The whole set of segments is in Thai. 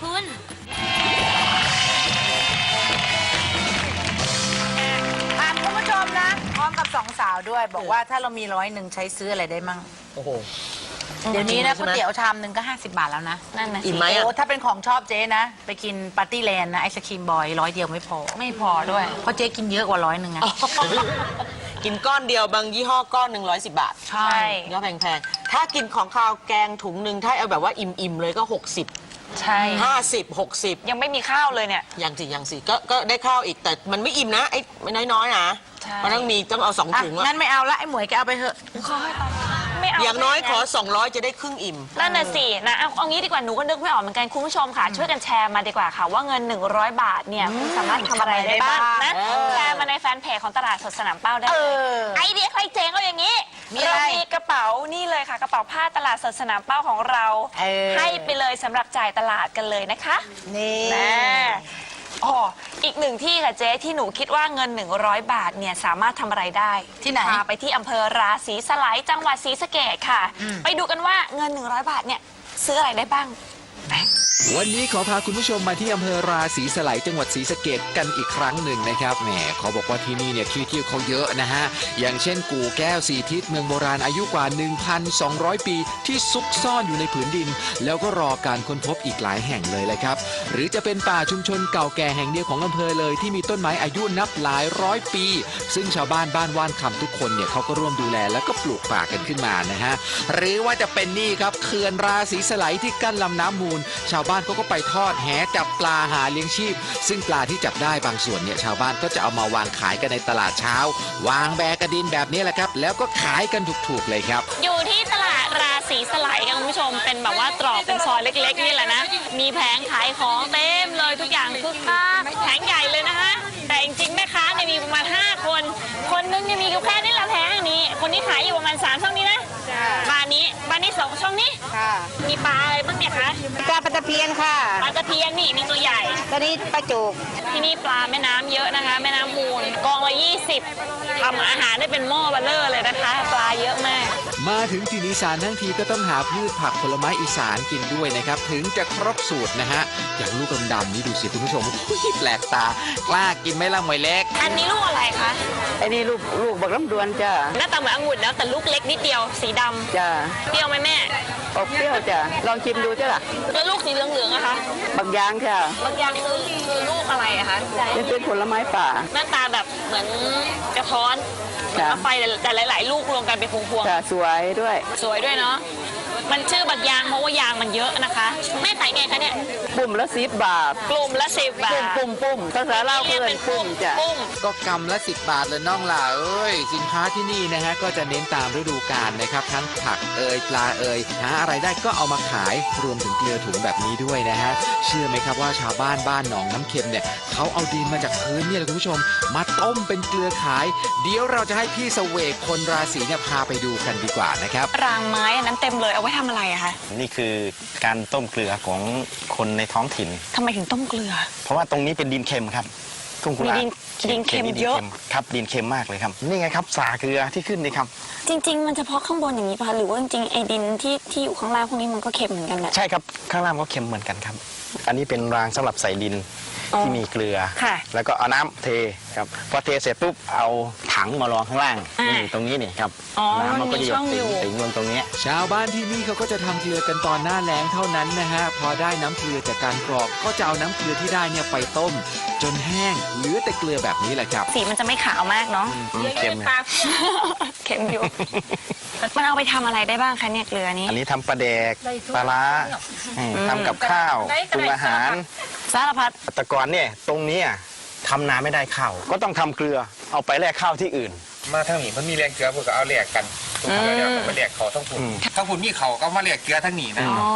ขึ้นถามคุณผู้ชมนะ พร้อมกับสองสาวด้วย บอกว่าถ้าเรามีร้อยหนึ่งใช้ซื้ออะไรได้มั่ง โอ้โห เดี๋ยวนี้นะจริก๋วยงๆใช่ไหมเตี๋ยวชามหนึ่งก็ 50 บาทแล้วนะนั่นนะอิ่สิมไหมอะ โอ้ถ้าเป็นของชอบเจ๊นะ ไปกินปาร์ตี้แลนด์นะ ไอศครีมบอยร้อยเดียวไม่พอ ไม่พอด้วย เพราะเจ๊กินเยอะกว่าร้อยหนึ่งอะกินก้อนเดียวบางยี่ห้อก้อนหนึ่งร้อยสิบบาทใช่ยอดแพงๆ ถ้ากินของข้าวแกงถุงหนึ่งถ้าเอาแบบว่าอิ่มๆ เลยก็ 60 ใช่ 50 60 ยังไม่มีข้าวเลยเนี่ย อย่างสิอย่างสิก็ก็ได้ข้าวอีกแต่มันไม่อิ่มนะไอ้ไม่น้อยๆนะใช่ มันต้องมีต้องเอาสองอะถุงอะ งั้นไม่เอาละไอหมวยแกเอาไปเถอะ ไม่เอาอย่างน้อยไม่ขอเา200 จะได้ครึ่งอิ่ม นั่นน่ะสินะเอาเอางี้ดีกว่าหนูก็นึกไม่ออกเหมือนกันคุณผู้ชมค่ะ ช่วยกันแชร์มาดีกว่าค่ะ ว่าเงิน 100 บาทเนี่ยคุณสามารถทำอะไรได้บ้างนะเออ แชร์มาในแฟนเพจของตลาดสดสนามเป้าได้เอเลยอ ไอเดียใครเจ๋งเอาอย่างนี้มีอะไรเรามีกระเป๋านี่เลยค่ะ กระเป๋าผ้าตลาดสดสนามเป้าของเรา เออ ให้ไปเลยสำหรับจ่ายตลาดกันเลยนะคะนี่ นะ อ๋ออีกหนึ่งที่ค่ะเจ๊ที่หนูคิดว่าเงิน 100 บาทเนี่ยสามารถทำอะไรได้ที่ไหน พาไปที่อำเภอราศีสไลยจังหวัดศรีสะเกดค่ะ ไปดูกันว่าเงิน 100 บาทเนี่ยซื้ออะไรได้บ้าง วันนี้ขอพาคุณผู้ชมมาที่อำเภอราศีสไลยจังหวัดศรีสะเกดกันอีกครั้งหนึ่งนะครับแหมเขาบอกว่าที่นี่เนี่ยที่เที่ยวเขาเยอะนะฮะ อย่างเช่นกู่แก้วสีทิศเมืองโบราณอายุกว่า 1,200 ปี ที่ซุกซ่อนอยู่ในผืนดิน แล้วก็รอการค้นพบอีกหลายแห่งเลยแหละครับ หรือจะเป็นป่าชุมชนเก่าแก่แห่งเดียวของอำเภอเลยที่มีต้นไม้อายุนับหลายร้อยปี ซึ่งชาวบ้านบ้านว่านคำทุกคนเนี่ยเขาก็ร่วมดูแลแล้วก็ปลูกป่ากันขึ้นมานะฮะหรือว่าจะเป็นนี่ครับเขื่อนราศีสไลยที่กั้นลำน้ำมูลชาวบ้านเขาก็ไปทอดแหจับปลาหาเลี้ยงชีพ ซึ่งปลาที่จับได้บางส่วนเนี่ยชาวบ้านก็จะเอามาวางขายกันในตลาดเช้า วางแบกระดินแบบนี้แหละครับ แล้วก็ขายกันถูกๆเลยครับ อยู่ที่ตลาดราศีสไลยค่ะคุณผู้ชมเป็นแบบว่าตรอกเป็นซอยเล็กๆนี่แหละนะ มีแผงขายของเต็มเลยทุกอย่างคึกคักแผงใหญ่เลยนะคะแต่จริงๆแม่ค้าเนี่ยมีประมาณ 5 คน คนนึงเนี่ยมีอยู่แค่นี้ละแผงนี้ คนนี้ขายอยู่ประมาณ3ช่องนี้นะบ้านนี้บ้านนี้สองช่องนี้ค่ะมีปลาอะไรบ้างเนี่ยคะปลาปลา ตะเพียนค่ะ ปลาตะเพียนนี่มีตัวใหญ่ ตอนนี้ปลาจูกที่นี่ปลาแม่น้ำเยอะนะคะ แม่น้ำมูลกองละ20ทำอาหารได้เป็นหม้อเบลเลอร์เลยนะคะ ปลาเยอะมาก มาถึงถิ่นอีสานทั้งทีก็ต้องหาพืชผักผลไม้อีสานกินด้วยนะครับ ถึงจะครบสูตรนะฮะ อย่างลูกดำๆนี่ดูสิคุณผู้ชมอุ๊ยแปลกตากล้ากินไหมล่ะหมวยเล็ก อันนี้ลูกอะไรคะ ไอ้นี่ลูกลูกบักลำดวนจ้าหน้าตาเหมือนองุ่นแล้วแต่ลูกเล็กนิดเดียวสีดำจ้าเปรี้ยวไหมแม่ ออกเปรี้ยวจ้าลองชิมดูจ้าล่ะแล้วลูกสีเหลืองๆอะคะบางอยางค่ะบางอย่างคือคือลูกอะไรอะคะนี่เป็นผลไม้ป่าหน้าตาแบบเหมือนกระท้อน เหมือนจ้ะเอาไฟแต่หลาย ๆ ลูกรวมกันเป็นพวงจ้าสวยด้วยๆสวยด้วยเนาะ มันชื่อบักยางเพราะว่ายางมันเยอะนะคะ แม่ขายไงคะเนี่ย ปุ่มละสิบบาท กลุ่มละสิบบาท ปุ่มปุ่มปุ่มภาษาเล่าวเพื่อนปุ่มจ้าปุ้มก็กำละ 10 บาทเลยน้องล่ะเอ้ย สินค้าที่นี่นะฮะ ก็จะเน้นตามฤดูกาลนะครับ ทั้งผักเอ่ยปลาเอ่ยหาอะไรได้ก็เอามาขายรวมถึงเกลือถุงแบบนี้ด้วยนะฮะ เชื่อไหมครับว่าชาวบ้านบ้านหนองน้ำเค็มเนี่ยเขาเอาดินมาจากพื้นเนี่ยแหละคุณผู้ชม มาต้มเป็นเกลือขาย เดี๋ยวเราจะให้พี่เสวกคนราศีเนี่ยพาไปดูกันดีกว่านะครับ รางไม้อันนั้นเต็มเลยเอาไว้ทำอะไรอะคะนี่คือการต้มเกลือของคนในท้องถิ่น ทำไมถึงต้มเกลือ เพราะว่าตรงนี้เป็นดินเค็มครับทุ่งกุลามีดินดินเค็มดิเยอะ ครับดินเค็มมากเลยครับ นี่ไงครับสาเกลือที่ขึ้นนี่ครับ จริง ๆ มันเฉพาะข้างบนอย่างนี้ป่ะหรือว่าจริงๆไอ้ดินที่ที่อยู่ข้างล่างพวกนี้มันก็เค็มเหมือนกันแหละใช่ครับข้างล่างก็เค็มเหมือนกันครับ อันนี้เป็นรางสำหรับใส่ดินอ๋อที่มีเกลือ ค่ะแล้วก็เอาน้ำเทครับพอเทเสร็จปุ๊บเอาถังมารองข้างล่างอ่านี่นี่ตรงนี้นี่ครับอ๋อน้ำมันก็จะหยมันมีช่องอยู่ดถึงลงตรงเนี้ย ชาวบ้านที่นี่เขาก็จะทำเกลือกันตอนหน้าแล้งเท่านั้นนะฮะ พอได้น้ำเกลือจากการกรอกก็จะเอาน้ำเกลือที่ได้เนี่ยไปต้ม จนแห้งเหลือแต่เกลือแบบนี้แหละครับ สีมันจะไม่ขาวมากเนาะอืมเค็มเค็มอยู่ มันเอาไปทำอะไรได้บ้างคะเนี่ยเกลือนี้ อันนี้ทำปลาแดกปลาร้าอืมทำกับข้าวปรุงอาหาร สารพัดแต่ก่อนเนี่ยตรงเนี้ยทำนาไม่ได้ข้าวก็ต้องทำเกลือเอาไปแลกข้าวที่อื่น มาทางนี้มันมีแรงเกลือพวกก็เอาแลกกัน ทุกคนแล้วเดี๋ยวก็มาแลกเขาทั้งผุนอืมทั้งผุนมีเขาก็มาแลกเกลือทั้งนี้นะอ๋อ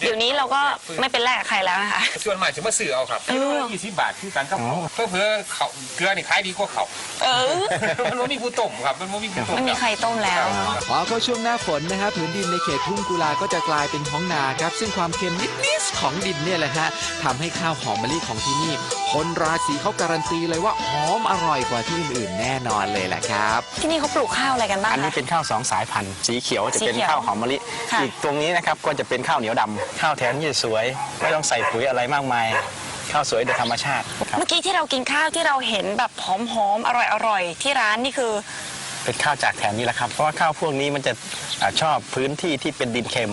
เดี๋ยวนี้เราก็ไม่เป็นแรกกับใครแล้วนะคะส่วนมากจะมาซื้อเอาครับเออยี่สิบบาทคือกันครับเพื่อเพื่อเขาเกลือนี่ขายดีกว่าเขาเออมันไม่มีผู้ต้มครับมันไม่มีผู้ต้มไม่มีใครต้มแล้วพอเข้าช่วงหน้าฝนนะฮะผืนดินในเขตทุ่งกุลาก็จะกลายเป็นท้องนาครับ ซึ่งความเค็มนิดๆของดินเนี่ยแหละฮะทำให้ข้าวหอมมะลิของที่นี่คนราศีเขาการันตีเลยว่าหอมอร่อยกว่าที่อื่นๆแน่นอนเลยแหละครับ ที่นี่เขาปลูกข้าวอะไรกันบ้างอันนี้คะเป็นข้าวสององสายพันธุ์ สีเขียวจะเป็นสีเขียวข้าวหอมมะลิ ค่ะอีกตรงนี้นะครับก็จะเป็นข้าวเหนียวดำข้าวแถวนี้จะสวย ไม่ต้องใส่ปุ๋ยอะไรมากมาย ข้าวสวยโดยธรรมชาติครับ เมื่อกี้ที่เรากินข้าวที่เราเห็นแบบหอมๆอร่อยๆที่ร้านนี่คือ เป็นข้าวจากแถวนี้แหละครับ เพราะว่าข้าวพวกนี้มันจะอาชอบพื้นที่ที่เป็นดินเค็ม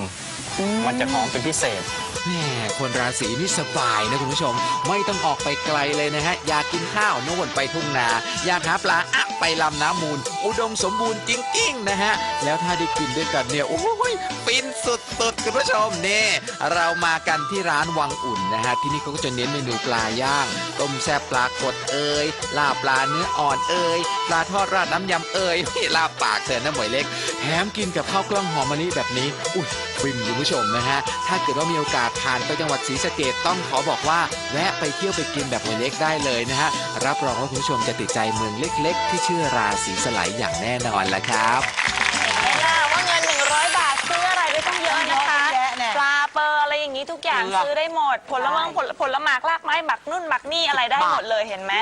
มันจะหอมเป็นพิเศษ แหม่คนราศีนี่สบายนะคุณผู้ชม ไม่ต้องออกไปไกลเลยนะฮะ อยากกินข้าวโน่นไปทุ่งนา อยากหาปลาอะไปลำน้ำมูล อุดมสมบูรณ์จริงๆนะฮะ แล้วถ้าได้กินด้วยกันเนี่ย โอ้ยฟินสุดๆคุณผู้ชมนี่เรามากันที่ร้านวังอุ่นนะฮะ ที่นี่เขาก็จะเน้นเมนูปลาย่าง ต้มแซ่บปลากดเอ่ยลาบปลาเนื้ออ่อนเอ่ยปลาทอดราดน้ำยำเอ่ยลาบปากเธอนะหมวยเล็ก แถมกินกับข้าวกล้องหอมมะลิแบบนี้ อุ้ยฟินคุณผู้ชมชมนะฮะ ถ้าเกิดว่ามีโอกาสผ่านไปจังหวัดศรีสะเกดต้องขอบอกว่า แวะไปเที่ยวไปกินแบบหมวเล็กได้เลยนะฮะ รับรองว่าคุณผู้ชมจะติดใจเมืองเล็ก ๆ ที่ชื่อราศีสไลด์อย่างแน่นอนละครับ อร์อะไรอย่างนี้ทุกอย่างเกลือซื้อได้หมด ผลไม้ผลผลไม้รากไม้หมักนุ่นหมักนี่อะไรได้หมดเลยเห็นไหม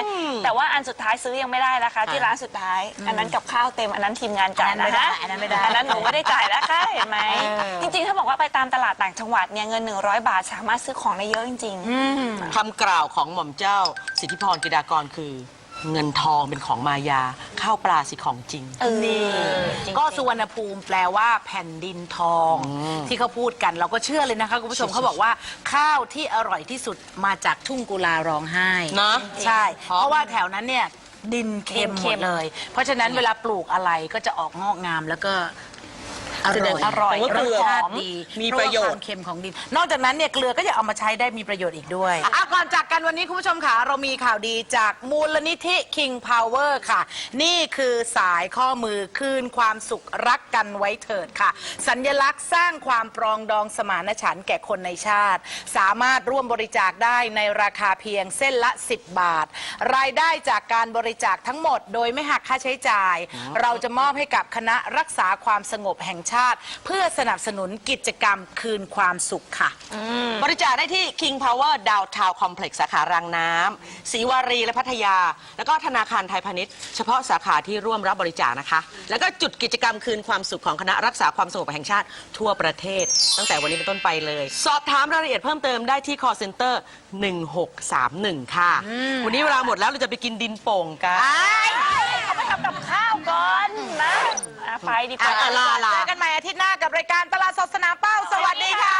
แต่ว่าอันสุดท้ายซื้อยังไม่ได้นะคะ ที่ร้านสุดท้าย อันนั้นกับข้าวเต็มอันนั้นทีมงานจ่ายนะฮะอันนั้นไม่ได้อันนั้นหนูไม่ได้จ่ายนะคะเห็นไหมเออจริงๆ ถ้าบอกว่าไปตามตลาดต่างจังหวัดเนี่ยเงิน 100 บาทสามารถซื้อของได้เยอะจริงๆคำกล่าวของหม่อมเจ้า สิทธิพรกิดากรคือ เงินทองเป็นของมายา ข้าวปลาสิของจริง นี่ก็สุวรรณภูมิแปลว่าแผ่นดินทอง ที่เขาพูดกันเราก็เชื่อเลยนะคะคุณผู้ชมเขาบอกว่าข้าวที่อร่อยที่สุดมาจากทุ่งกุลาร้องไห้นะใช่ เพราะว่าแถวนั้นเนี่ยดินเค็มดินหเค็มมดเลย เพราะฉะนั้นเวลาปลูกอะไรก็จะออกงอกงามแล้วก็ อร่อยอร่อยรสชาติหอมดีมีประโยชน์เพาว่าความเค็มของดินนอกจากนั้นเนี่ยเกลือก็จะเอามาใช้ได้มีประโยชน์อีกด้วย อะก่อนจากกันวันนี้คุณผู้ชมค่ะ เรามีข่าวดีจากมูลนิธิ King Power ค่ะ นี่คือสายข้อมือคืนความสุขรักกันไว้เถิดค่ะ สัญลักษณ์สร้างความปรองดองสมานฉันท์แก่คนในชาติ สามารถร่วมบริจาคได้ในราคาเพียงเส้นละ 10 บาท รายได้จากการบริจาคทั้งหมด โดยไม่หักค่าใช้จ่าย เราจะมอบให้กับคณะรักษาความสงบแห่งชาติ เพื่อสนับสนุนกิจกรรมคืนความสุขค่ะ บริจาคได้ที่ King Power Downtown Complex สาขารางน้ำศรีวารีและพัทยา แล้วก็ธนาคารไทยพาณิชย์ เฉพาะสาขาที่ร่วมรับบริจาคนะคะ แล้วก็จุดกิจกรรมคืนความสุขของคณะรักษาความสงบแห่งชาติทั่วประเทศ ตั้งแต่วันนี้เป็นต้นไปเลย สอบถามรายละเอียดเพิ่มเติมได้ที่ call center 1631 ค่ะ วันนี้เวลาหมดแล้วเราจะไปกินดินโป่งกันเขาไปทำ กับข้าวก่อนนะอะไปดีกว่าอะลาลา เจอกันใหม่อาทิตย์หน้ากับรายการตลาดสดสนามเป้า สวัสดีค่ะ